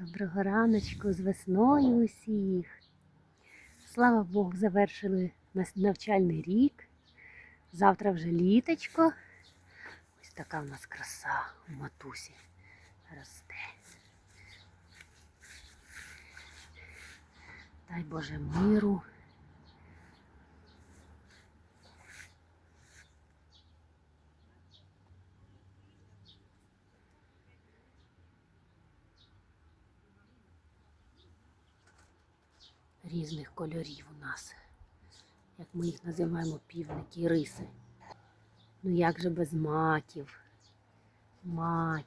Доброго раночку з весною усіх. Слава Богу, завершили навчальний рік. Завтра вже літочко. Ось така в нас краса у матусі росте. Дай Боже миру. Різних кольорів у нас. Як ми їх називаємо півники і риси. Ну як же без маків? Маки.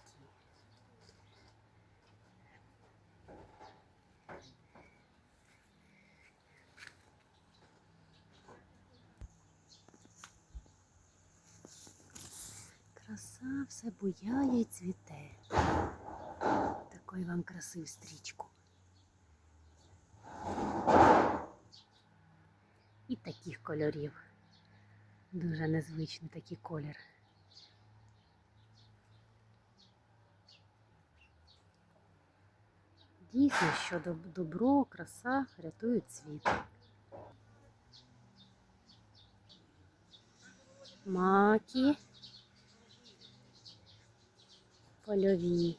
Краса все буяє і цвіте. Такої вам краси в стрічку. І таких кольорів. Дуже незвичний такий колір. Дійсно, що добро, краса рятують світ. Маки. Польові.